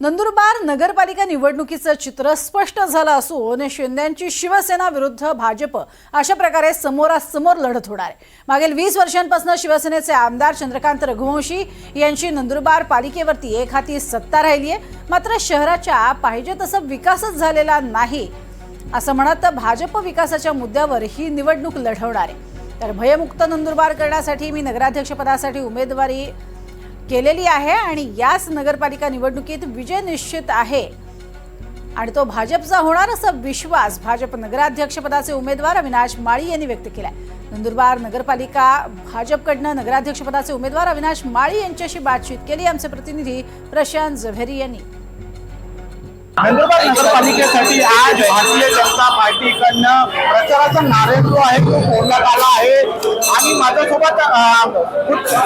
नंदुरबार नगरपालिका निवडणुकीचं चित्र स्पष्ट झालं असून शिंद्यांची शिवसेना विरुद्ध भाजप अशा प्रकारे समोरासमोर लढत होणार आहे. मागील वीस वर्षांपासून शिवसेनेचे आमदार चंद्रकांत रघुवंशी यांची नंदुरबार पालिकेवरती एक हाती सत्ता राहिली आहे. मात्र शहराच्या पाहिजे तसं विकासच झालेला नाही असं म्हणत भाजप विकासाच्या मुद्द्यावर ही निवडणूक लढवणार आहे. तर भयमुक्त नंदुरबार करण्यासाठी मी नगराध्यक्षपदासाठी उमेदवारी केलेली आहे आणि याच नगरपालिका निवडणुकीत विजय निश्चित आहे. आणि तो भाजपचा होणार असा विश्वास भाजप नगराध्यक्षपदाचे उमेदवार अविनाश माळी यांनी व्यक्त केलाय. नंदुरबार नगरपालिका भाजपकडनं नगराध्यक्षपदाचे उमेदवार अविनाश माळी यांच्याशी बातचीत केली. आमचे प्रतिनिधी प्रशांत झव्हेरी यांनी. नंदुरबार नगरपालिकेसाठी आज भारतीय जनता पार्टीकडनं प्रचाराचा नारे जो आहे तो फोडण्यात आला आहे. आणि माझ्यासोबत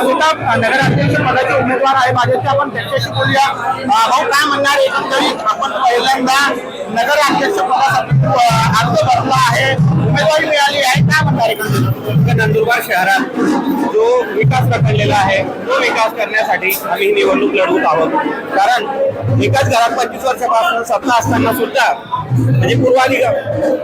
खूप नगराध्यक्ष पदाचे उमेदवार आहे माझ्याशी आपण त्यांच्याशी बोलूया. भाऊ काय म्हणणार एकंदरीत? आपण पहिल्यांदा नगराध्यक्ष पदासाठी अर्ज भरला आहे उमेदवारी मिळाली आहे. काय म्हणणार एकंदरीत? नंदुरबार शहरात जो विकास रखडलेला आहे तो विकास करण्यासाठी आम्ही ही निवडणूक लढवत आहोत. कारण एकाच घरात पंचवीस वर्षापासून सत्ता असताना सुद्धा म्हणजे पूर्वाधिक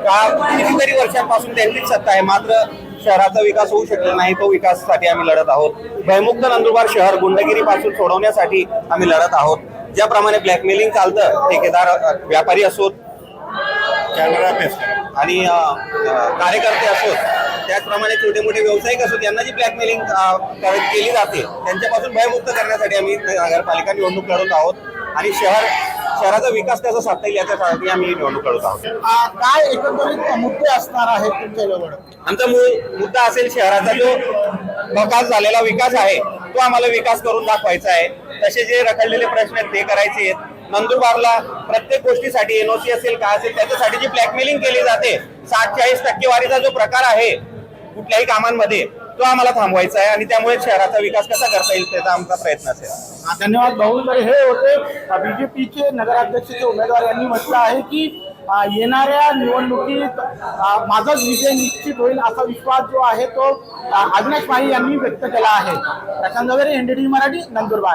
का कितीतरी वर्षांपासून त्यांचीच सत्ता आहे. मात्र शहराचा विकास होऊ शकला नाही तो विकासासाठी आम्ही लढत आहोत. भयमुक्त नंदुरबार शहर गुंडगिरीपासून सोडवण्यासाठी आम्ही लढत आहोत. ज्याप्रमाणे ब्लॅकमेलिंग चालतं ठेकेदार व्यापारी असोत आणि कार्यकर्ते असोत त्याचप्रमाणे छोटे मोठे व्यावसायिक असोत यांना जी ब्लॅकमेलिंग केली जाते त्यांच्यापासून भयमुक्त करण्यासाठी आम्ही नगरपालिका निवडणूक लढवत आहोत. आणि शहर शहराचा विकास कसा साधता येईल याच्यासाठी आम्ही निवडणूक लढवत आहोत. काय एकंदरीत मुद्दे असणार आहेत तुमच्याजवळ आमचा मूळ मुद्दा असेल शहराचा जो विकास झालेला विकास आहे तो आम्हाला विकास करून दाखवायचा आहे. तसे जे रखडलेले प्रश्न आहेत ते करायचे आहेत. नंदुरबारला प्रत्येक गोष्टीसाठी एनओसी असेल काय असेल त्याच्यासाठी जी ब्लॅकमेलिंग केली जाते साठ चाळीस टक्केवारीचा जो प्रकार आहे कुठल्याही कामांमध्ये तो आम्हाला थांबवायचा आहे आणि त्यामुळे शहराचा विकास कसा करता येईल त्याचा आमचा प्रयत्न असेल. धन्यवाद भाऊ. तर हे होते बीजेपीचे नगराध्यक्षाचे उमेदवार यांनी म्हटलं आहे की येणाऱ्या निवडणुकीत माझाच विजय निश्चित होईल असा विश्वास जो आहे तो अविनाश माही यांनी व्यक्त केला आहे. प्रशांत वगैरे एनडीटी मराठी नंदुरबार.